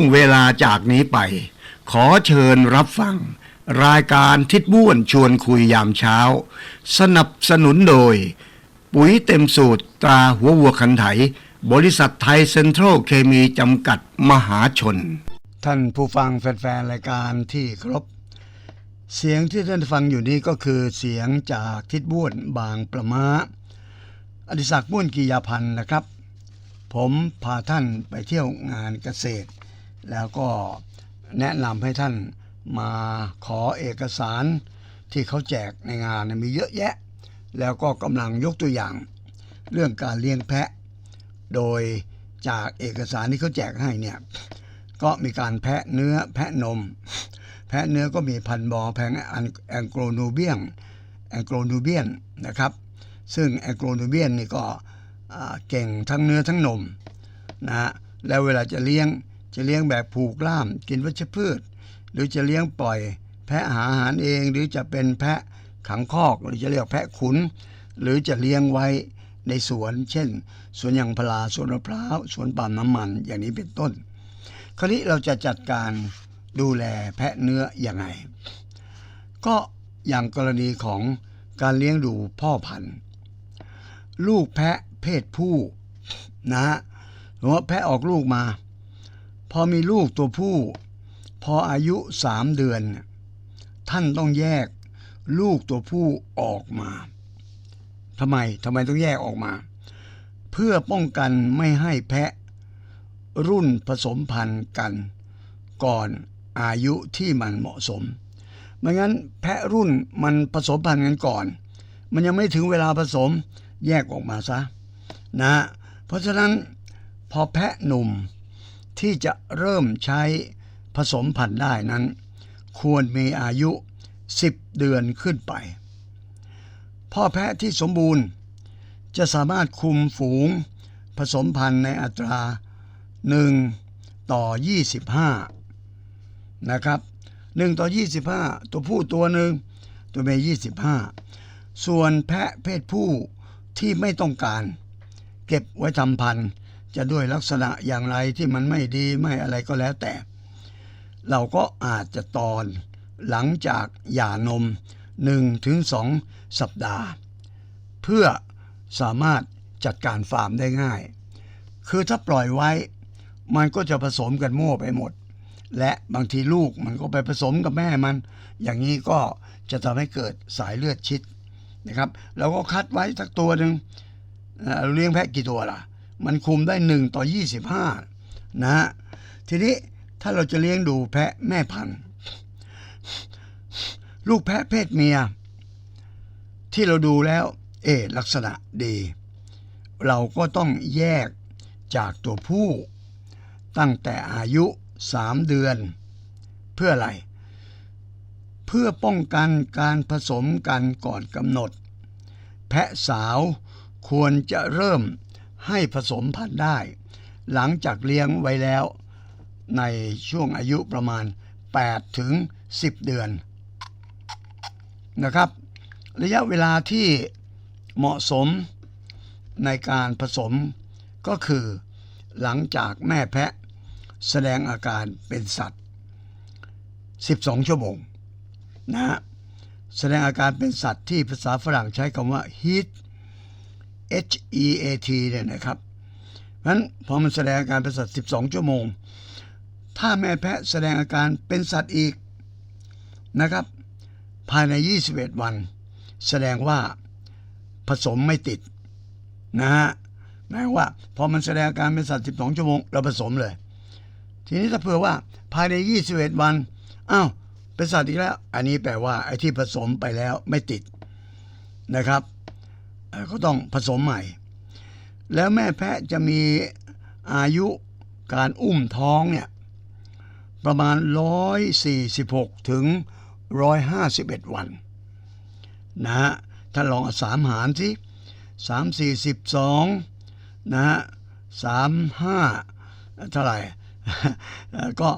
งเวลาจากนี้ไป ขอเชิญรับฟัง รายการทิศบ้วนชวนคุยยามเช้า สนับสนุนโดย ปุ๋ยเต็มสูตรตราหัววัวคันไถ บริษัทไทยเซ็นทรัลเคมีจำกัดมหาชน ท่านผู้ฟังแฟนๆ รายการที่ครพเสียงที่ท่านฟังอยู่นี้ก็คือเสียงจากทิศบ้วนบางประมาอดิศักดิ์ม่วนกียาพันธ์นะครับผมพาท่านไปเที่ยวงานเกษตร แล้วก็แนะนำให้ท่านมาขอเอกสารที่เขาแจกในงานมีเยอะแยะ แล้วก็กำลังยกตัวอย่าง เรื่องการเลี้ยงแพะ โดยจากเอกสารที่เขาแจกให้เนี่ยก็มีการแพะเนื้อแพะนม แพะเนื้อก็มีพันบอแพงแองโกลนูเบียนแองโกลนูเบียนนะครับ ซึ่งแองโกลนูเบียนนี่ก็เก่งทั้งเนื้อทั้งนมนะฮะแล้วเวลาจะเลี้ยง จะเลี้ยงแบบผูกล่ามกินวัชพืช หรือจะเลี้ยงปล่อย แพะหาอาหารเอง หรือจะเป็นแพะขังคอก หรือจะเรียกแพะขุน หรือจะเลี้ยงไว้ในสวน เช่น สวนยางพาราสวนมะพร้าวสวนปาล์มน้ำมัน อย่างนี้เป็นต้น คราวนี้เราจะจัดการดูแลแพะเนื้ออยังไง ก็อย่างกรณีของการเลี้ยงดูพ่อพันธุ์ ลูกแพะเพศผู้นะฮะหรือว่าแพะออกลูกมา พอมีลูกตัวผู้ พออายุสามเดือน ท่านต้องแยกลูกตัวผู้ออกมาทำไมทำไมต้องแยกออกมา เพื่อป้องกันไม่ให้แพะ รุ่นผสมพันธุ์กัน ก่อนอายุที่มันเหมาะสมไม่งั้นแพะรุ่นมันผสมพันธุ์กันก่อน มันยังไม่ถึงเวลาผสมแยกออกมาซะนะ เพราะฉะนั้นพอแพะหนุ่ม ที่จะเริ่มใช้ผสมพันธุ์ได้นั้น ควรมีอายุ 10 เดือนขึ้นไป พ่อแพะที่สมบูรณ์ จะสามารถคุมฝูง ผสมพันธุ์ในอัตรา 1 ต่อ 25 นะครับ1ต่อ 25 ตัวผู้ตัวหนึ่งตัวเมีย25 ส่วนแพะเพศผู้ที่ไม่ต้องการ เก็บไว้ทำพันธุ์ จะด้วยลักษณะอย่างไรที่มันไม่ดีไม่อะไรก็แล้วแต่ เราก็อาจจะตอนหลังจากหย่านม 1-2 สัปดาห์ เพื่อสามารถจัดการฟาร์มได้ง่าย คือถ้าปล่อยไว้ มันก็จะผสมกันมั่วไปหมด และบางทีลูกมันก็ไปผสมกับแม่มัน อย่างนี้ก็จะทำให้เกิดสายเลือดชิดนะครับเราก็คัดไว้สักตัวหนึ่งเเลี้ยงแพะกี่ตัวล่ะ มันคุมได้ 1 ต่อ 25 นะฮะทีนี้ถ้าเราจะเลี้ยงดูแพะแม่พันธุ์ ลูกแพะเพศเมีย ที่เราดูแล้ว เอลักษณะดี เราก็ต้องแยกจากตัวผู้ ตั้งแต่อายุ 3 เดือน เพื่ออะไร เพื่อป้องกันการผสมกันก่อนกำหนด แพะสาวควรจะเริ่ม ให้ผสมพันธุ์ได้ หลังจากเลี้ยงไว้แล้ว ในช่วงอายุประมาณ 8 ถึง 10 เดือนนะครับ ระยะเวลาที่เหมาะสมในการผสมก็คือหลังจากแม่แพะแสดงอาการเป็นสัตว์ 12 ชั่วโมงนะฮะแสดงอาการเป็นสัตว์ที่ภาษาฝรั่งใช้คำว่า heat H E A T เนี่ยนะครับเพราะฉะนั้นพอมันแสดงอาการเป็นสัตว์ 12 ชั่วโมง ถ้าแม่แพะแสดงอาการเป็นสัตว์อีกนะครับ ภายใน 21 วัน แสดงว่าผสมไม่ติดนะฮะหมายว่าพอมันแสดงอาการเป็นสัตว์ 12 ชั่วโมง เราผสมเลย ทีนี้ถ้าเผื่อว่าภายใน 21 วันอ้าวเป็นสัตว์อีกแล้ว อันนี้แปลว่าไอ้ที่ผสมไปแล้วไม่ติดนะครับ ก็ต้องผสมใหม่ แล้วแม่แพะจะมีอายุการอุ้มท้องเนี่ยประมาณ 146 ถึง 151 วันนะฮะถ้าลองสามหารสิสามสี่สิบสองนะฮะสามห้าเท่าไหร่ ก็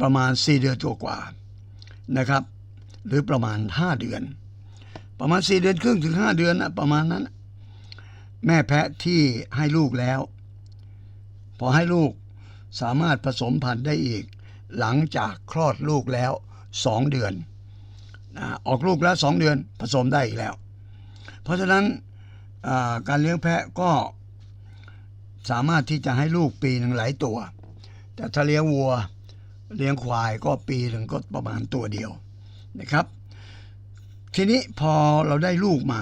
ประมาณ 4 เดือนตัวกว่านะครับ หรือประมาณ 5 เดือน ประมาณ4เดือนครึ่งถึง5เดือนนะประมาณนั้น แม่แพะที่ให้ลูกแล้ว พอให้ลูกสามารถผสมพันธุ์ได้อีก หลังจากคลอดลูกแล้ว2เดือนนะออกลูกแล้ว2เดือนผสมได้อีกแล้ว เพราะฉะนั้นการเลี้ยงแพะก็สามารถที่จะให้ลูกปีหนึ่งหลายตัว แต่ถ้าเลี้ยงวัวเลี้ยงควายก็ปีหนึ่งก็ประมาณตัวเดียวนะครับ ทีนี้พอเราได้ลูกมา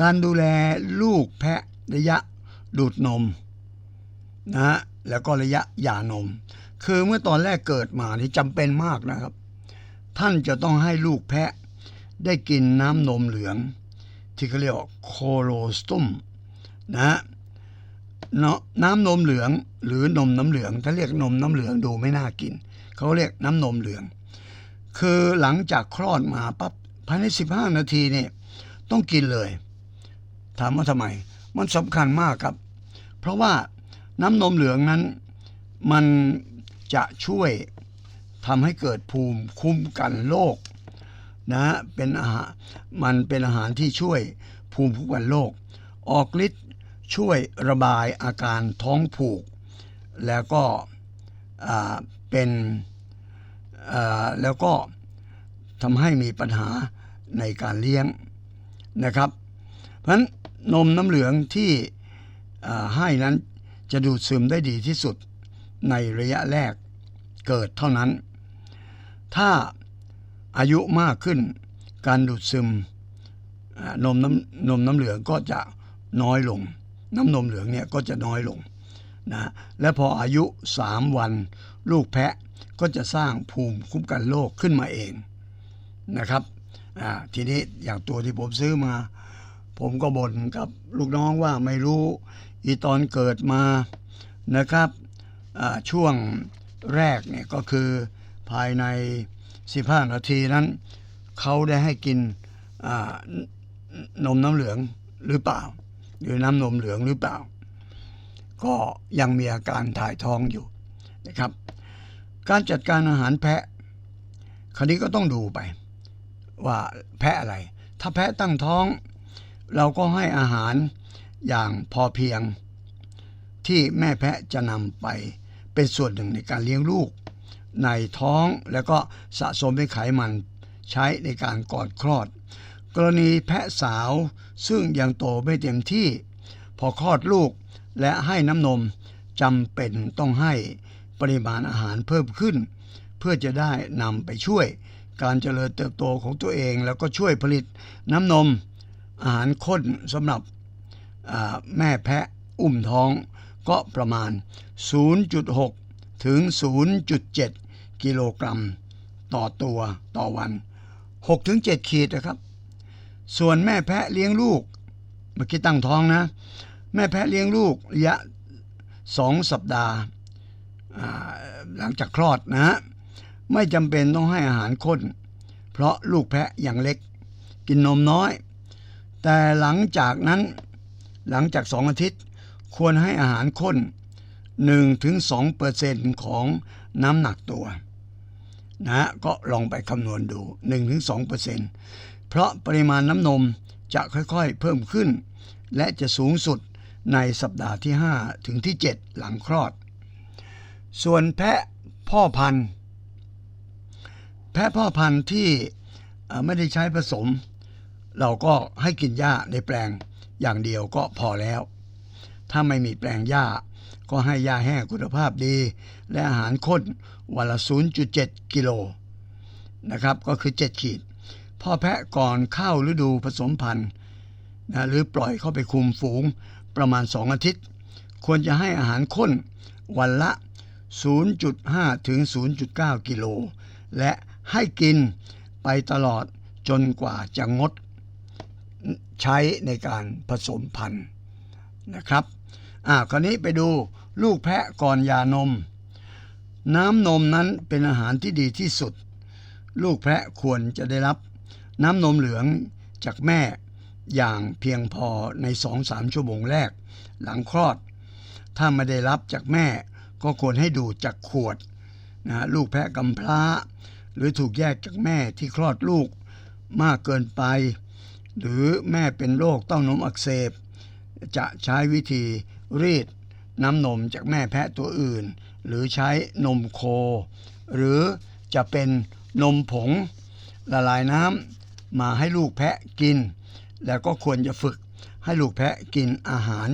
การดูแลลูกแพะระยะดูดนมนะฮะแล้วก็ระยะหย่านม คือเมื่อตอนแรกเกิดมานี่จำเป็นมากนะครับ ท่านจะต้องให้ลูกแพะได้กินน้ำนมเหลือง ที่เขาเรียกว่าโคโลสตุมนะฮะเนาะน้ำนมเหลืองหรือนมน้ำเหลือง ถ้าเรียกนมน้ำเหลืองดูไม่น่ากิน เขาเรียกน้ำนมเหลือง คือหลังจากคลอดมาปั๊บภายใน 15 นาทีเนี่ยต้องกินเลย ถามว่าทำไม มันสำคัญมากครับ เพราะว่าน้ำนมเหลืองนั้น มันจะช่วยทำให้เกิดภูมิคุ้มกันโรคนะเป็นอาหารมันเป็นอาหารที่ช่วยภูมิคุ้มกันโรคออกฤทธิ์ช่วยระบายอาการท้องผูก แล้วก็อ่าเป็น แล้วก็ทำให้มีปัญหาในการเลี้ยงนะครับ เพราะฉะนั้นนมน้ำเหลืองที่ให้นั้นจะดูดซึมได้ดีที่สุดในระยะแรกเกิดเท่านั้น ถ้าอายุมากขึ้นการดูดซึมนมน้ำนมน้ำเหลืองก็จะน้อยลง น้ำนมเหลืองเนี่ยก็จะน้อยลงนะและพออายุ 3 วัน ลูกแพะ ก็จะสร้างภูมิคุ้มกันโรคขึ้นมาเองนะครับทีนี้อย่างตัวที่ผมซื้อมา ผมก็บ่นกับลูกน้องว่าไม่รู้อีตอนเกิดมานะครับช่วงแรกเนี่ยก็คือภายใน 15 นาทีนั้น เขาได้ให้กินนมน้ำเหลืองหรือเปล่า หรือน้ำนมเหลืองหรือเปล่า ก็ยังมีอาการถ่ายท้องอยู่นะครับ การจัดการอาหารแพะ คราวนี้ก็ต้องดูไป ว่าแพะอะไร ถ้าแพะตั้งท้อง เราก็ให้อาหารอย่างพอเพียง ที่แม่แพะจะนำไปเป็นส่วนหนึ่งในการเลี้ยงลูก ในท้องแล้วก็สะสมเป็นไขมันใช้ในการก่อนคลอด กรณีแพะสาวซึ่งยังโตไม่เต็มที่ พอคลอดลูกและให้น้ำนมจำเป็นต้องให้ ปริมาณอาหารเพิ่มขึ้น เพื่อจะได้นำไปช่วย การเจริญเติบโตของตัวเอง แล้วก็ช่วยผลิตน้ำนม อาหารข้นสำหรับแม่แพะอุ้มท้อง ก็ประมาณ 0.6 ถึง 0.7 กิโลกรัม ต่อตัวต่อวัน 6-7 ขีดนะครับ ส่วนแม่แพะเลี้ยงลูกเมื่อกี้ตั้งท้องนะ แม่แพะเลี้ยงลูกระยะ 2 สัปดาห์ หลังจากคลอดนะฮะไม่จำเป็นต้องให้อาหารข้น เพราะลูกแพะยังเล็ก กินนมน้อย แต่หลังจากนั้นหลังจากสองอาทิตย์ควรให้อาหารข้น 1-2%ของน้ำหนักตัวนะฮะก็ลองไปคำนวณดู 1-2%เพราะปริมาณน้ำนมจะค่อยๆเพิ่มขึ้น และจะสูงสุดในสัปดาห์ที่ 5 ถึงที่ 7 หลังคลอด ส่วนแพะพ่อพันธุ์แพะพ่อพันธุ์ที่ไม่ได้ใช้ผสม เราก็ให้กินหญ้าในแปลงอย่างเดียวก็พอแล้ว ถ้าไม่มีแปลงหญ้า ก็ให้หญ้าแห้งคุณภาพดี และอาหารข้นวันละ 0.7 กิโลนะครับก็คือ 7 ขีด พ่อแพะก่อนเข้าฤดูผสมพันธุ์นะหรือปล่อยเข้าไปคุมฝูงประมาณ 2 อาทิตย์ ควรจะให้อาหารข้นวันละ 0.5 ถึง 0.9 กิโล และให้กินไปตลอดจนกว่าจะงดใช้ในการผสมพันธุ์นะครับอ่าคราวนี้ไปดูลูกแพะก่อนยานม น้ำนมนั้นเป็นอาหารที่ดีที่สุด ลูกแพะควรจะได้รับ น้ำนมเหลืองจากแม่อย่างเพียงพอใน 2-3 ชั่วโมงแรก หลังคลอด ถ้าไม่ได้รับจากแม่ ก็ควรให้ดูดจากขวดนะลูกแพะกำพร้า หรือถูกแยกจากแม่ที่คลอดลูกมากเกินไป หรือแม่เป็นโรคเต้านมอักเสบ จะใช้วิธีรีดน้ำนมจากแม่แพะตัวอื่น หรือใช้นมโค หรือจะเป็นนมผง ละลายน้ำมาให้ลูกแพะกิน แล้วก็ควรจะฝึกให้ลูกแพะกินอาหาร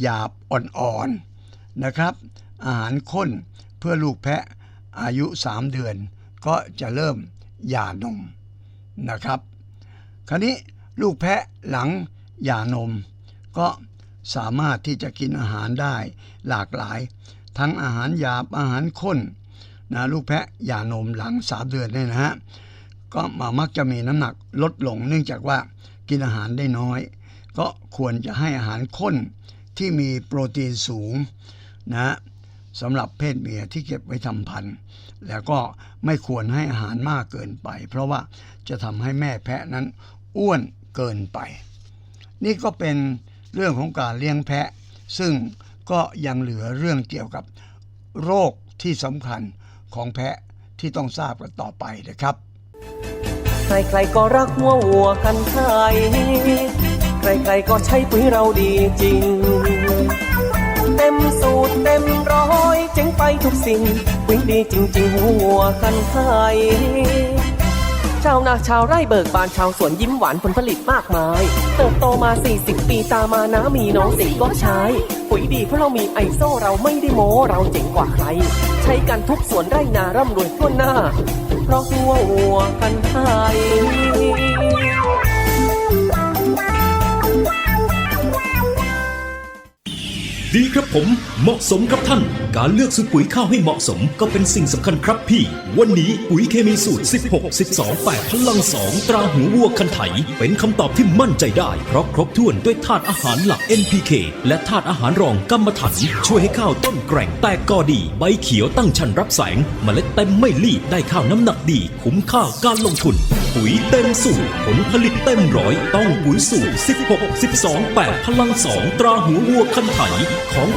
หยาบอ่อนๆนะครับ อาหารข้นเพื่อลูกแพะอายุ 3 เดือน ก็จะเริ่มหย่านมนะครับ คราวนี้ลูกแพะหลังหย่านม ก็สามารถที่จะกินอาหารได้หลากหลาย ทั้งอาหารหยาบอาหารข้นนะลูกแพะหย่านมหลังสามเดือนเนี่ยนะฮะก็มามักจะมีน้ำหนักลดลง เนื่องจากว่ากินอาหารได้น้อย ก็ควรจะให้อาหารข้นที่มีโปรตีนสูงนะ สำหรับเพศเมียที่เก็บไว้ทำพันธุ์แล้วก็ไม่ควรให้อาหารมากเกินไป เพราะว่าจะทำให้แม่แพะนั้นอ้วนเกินไป นี่ก็เป็นเรื่องของการเลี้ยงแพะ ซึ่งก็ยังเหลือเรื่องเกี่ยวกับโรคที่สำคัญของแพะที่ต้องทราบกันต่อไปนะครับ ใครๆก็รักหัววัวกันไทยใครๆก็ใช้ปุ๋ยเราดีจริง ต็มสูตรเต็มร้อยเจ๋งไปทุกสิ่งปุ๋ยดีจริง ๆ หัววัวกันไทยชาวนาชาวไร่เบิกบานชาวสวนยิ้มหวานผลผลิตมากมาย เติบโตมา 40 ปีตามมานะมีน้องสิก็ใช้ ปุ๋ยดีเพราะเรามีไอโซเราไม่ได้โม้เราเจ๋งกว่าใคร ใช้กันทุกสวนไร่นาร่ำรวยทั่วหน้า เพราะหัววัวกันไทยดีครับ ผมเหมาะสมครับท่าน การเลือกสูตรปุ๋ยข้าวให้เหมาะสมก็เป็นสิ่งสำคัญครับพี่ วันนี้ปุ๋ยเคมีสูตร 16 12 8พลัง2ตราหูวัวคันไถ เป็นคำตอบที่มั่นใจได้ เพราะครบถ้วนด้วยธาตุอาหารหลัก NPK และธาตุอาหารรองกัมมันถัน ช่วยให้ข้าวต้นแกร่งแตกกอดี ใบเขียวตั้งชันรับแสงเมล็ดเต็มไม่รีบได้ข้าวน้ำหนักดี คุ้มค่าการลงทุน ปุ๋ยเต็มสูตรผลผลิตเต็มร้อยต้องปุ๋ยสูตร 16 12 8พลัง2ตราหูวัวคันไถของ